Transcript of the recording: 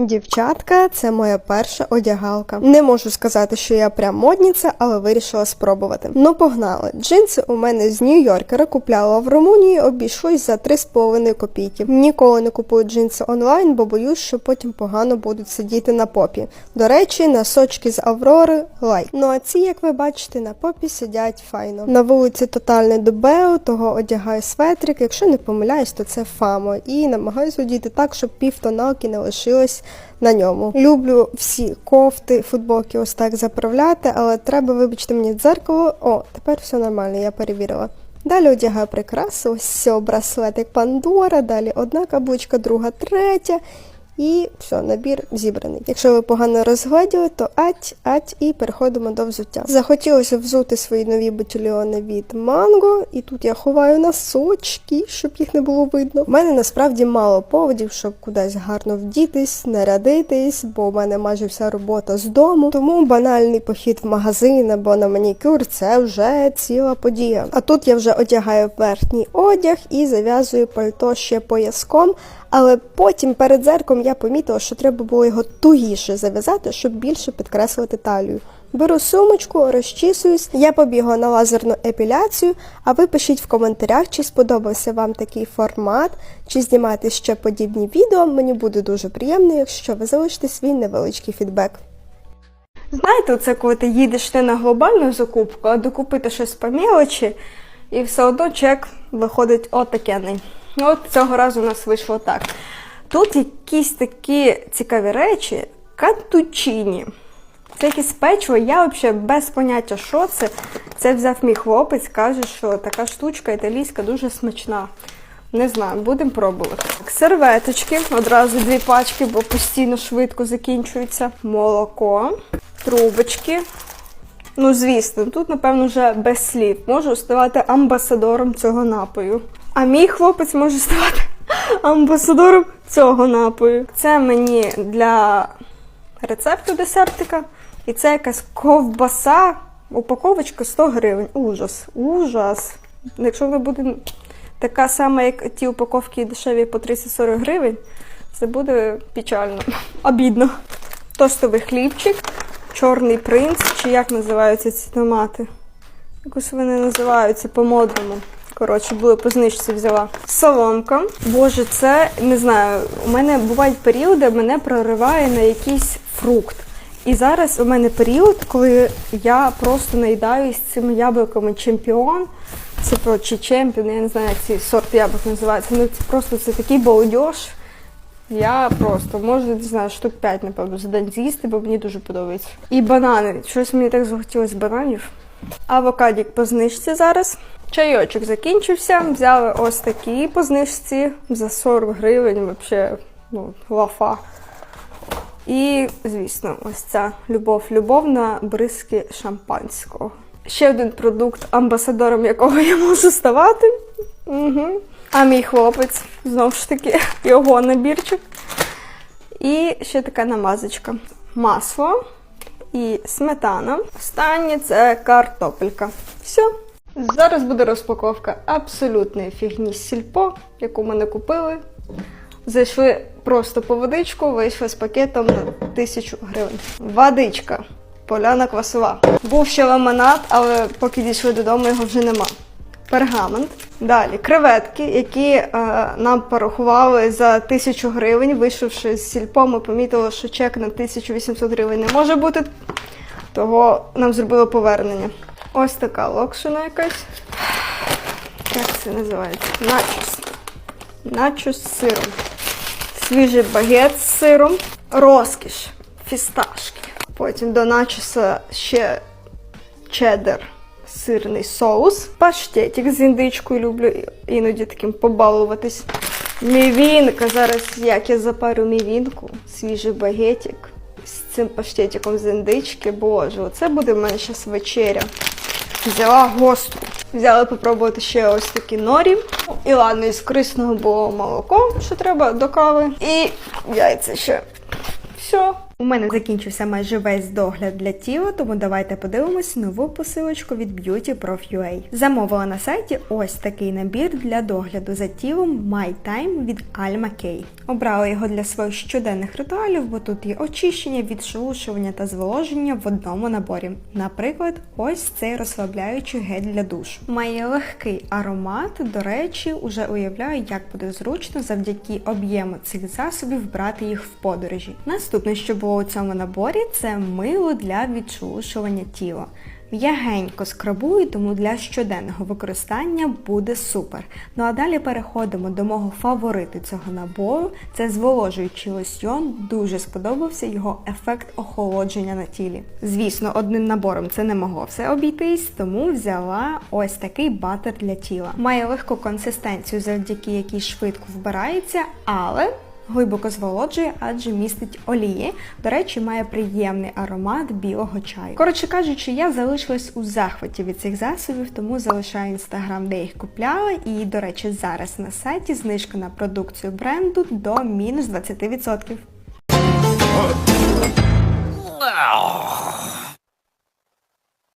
Дівчатка, це моя перша одягалка. Не можу сказати, що я прям модниця, але вирішила спробувати. Ну, погнали. Джинси у мене з Нью-Йоркера купляла в Румунії, обійшлось за 3,5 копійки. Ніколи не купую джинси онлайн, бо боюсь, що потім погано будуть сидіти на попі. До речі, носочки з Аврори лайк. Ну а ці, як ви бачите, на попі сидять файно. На вулиці тотальне дубео, того одягаю светрик. Якщо не помиляюсь, то це фамо. І намагаюся одіти так, щоб півтоналки не лишилось на ньому. Люблю всі кофти, футболки ось так заправляти, але треба, вибачте мені дзеркало. О, тепер все нормально, я перевірила. Далі одягаю прикрасу, ось все, браслетик Пандора, далі одна каблучка, друга, третя. І все, набір зібраний. Якщо ви погано розгледіли, то ать, ать і переходимо до взуття. Захотілося взути свої нові ботильйони від манго, і тут я ховаю носочки, щоб їх не було видно. У мене насправді мало поводів, щоб кудись гарно вдітись, нарядитись, бо у мене майже вся робота з дому. Тому банальний похід в магазин або на манікюр це вже ціла подія. А тут я вже одягаю верхній одяг і зав'язую пальто ще пояском. Але потім перед зерком я помітила, що треба було його тугіше зав'язати, щоб більше підкреслити талію. Беру сумочку, розчісуюсь, я побігла на лазерну епіляцію, а ви пишіть в коментарях, чи сподобався вам такий формат, чи знімати ще подібні відео. Мені буде дуже приємно, якщо ви залишите свій невеличкий фідбек. Знаєте, це коли ти їдеш не на глобальну закупку, а докупити щось по мелочі, і все одно чек виходить отакений. Ну, От цього разу у нас вийшло так. Тут якісь такі цікаві речі, катучині. Це якесь печиво, я взагалі без поняття, що це. Це взяв мій хлопець, каже, що така штучка італійська дуже смачна. Не знаю, будемо пробувати. Так, серветочки, одразу дві пачки, бо постійно швидко закінчується. Молоко, трубочки. Ну, звісно, тут, напевно, вже без слів. Можу ставати амбасадором цього напою. А мій хлопець може ставати амбасадором цього напою. Це мені для рецепту десертика. І це якась ковбаса, упаковочка 100 гривень. Ужас, ужас. Якщо вона буде така сама, як ті упаковки дешеві по 30-40 гривень, це буде печально. Обідно. Тостовий хлібчик, чорний принц, чи як називаються ці томати. Якось вони називаються по-модному. Коротше, були по знижці взяла. Соломка. Боже, це не знаю. У мене бувають періоди, мене прориває на якийсь фрукт. І зараз у мене період, коли я просто наїдаюсь цими яблуками чемпіон. Це про чи чемпіон, я не знаю, як ці сорт яблук називається. Ну це просто це такий балдеж. Я просто можу, не знаю, штук 5, напевно, за день з'їсти, бо мені дуже подобається. І банани. Щось мені так захотілося бананів. Авокадік по знижці зараз. Чайочок закінчився. Взяли ось такі по знижці за 40 гривень, взагалі, ну, лафа. І, звісно, ось ця любов-любов на бризки шампанського. Ще один продукт, амбасадором якого я можу ставати. Угу. А мій хлопець, знову ж таки, його набірчик. І ще така намазочка. Масло і сметана. Останнє це картопелька. Все. Зараз буде розпаковка абсолютної фігні сільпо, яку ми не купили. Зайшли просто по водичку, вийшли з пакетом на тисячу гривень. Водичка. Поляна квасова. Був ще ламанат, але поки дійшли додому, його вже нема. Пергамент. Далі креветки, які е, нам порахували за тисячу гривень. Вийшовши з сільпо, ми помітили, що чек на 1800 гривень не може бути, того нам зробили повернення. Ось така локшина якась. Як це називається? Начос. Начос з сиром. Свіжий багет з сиром. Розкіш. Фісташки. Потім до начоса ще чеддер сирний соус. Паштетик з індичкою люблю іноді таким побалуватись. Мівінка. Зараз як я запарю мівінку. Свіжий багетик. з цим паштетиком з індички. Боже, оце буде в мене зараз вечеря. Взяла гостру. Взяла попробувати ще ось такі норі. І ладно, із корисного було молоко, що треба до кави. І яйця ще. Все. У мене закінчився майже весь догляд для тіла, тому давайте подивимось нову посилочку від Beauty Prof UA. Замовила на сайті ось такий набір для догляду за тілом My Time від Alma K. Обрала його для своїх щоденних ритуалів, бо тут є очищення, відшелушування та зволоження в одному наборі. Наприклад, ось цей розслабляючий гель для душу. Має легкий аромат. До речі, уже уявляю, як буде зручно завдяки об'єму цих засобів брати їх в подорожі. Наступне, що було у цьому наборі, це мило для відшелушування тіла. М'ягенько скрабую, тому для щоденного використання буде супер. Ну а далі переходимо до мого фавориту цього набору. Це зволожуючий лосьйон. Дуже сподобався його ефект охолодження на тілі. Звісно, одним набором це не могло все обійтись, тому взяла ось такий батер для тіла. Має легку консистенцію, завдяки якій швидко вбирається, але Глибоко зволоджує, адже містить олії. До речі, має приємний аромат білого чаю. Коротше кажучи, я залишилась у захваті від цих засобів, тому залишаю інстаграм, де їх купляла. І, до речі, зараз на сайті знижка на продукцію бренду до мінус 20%.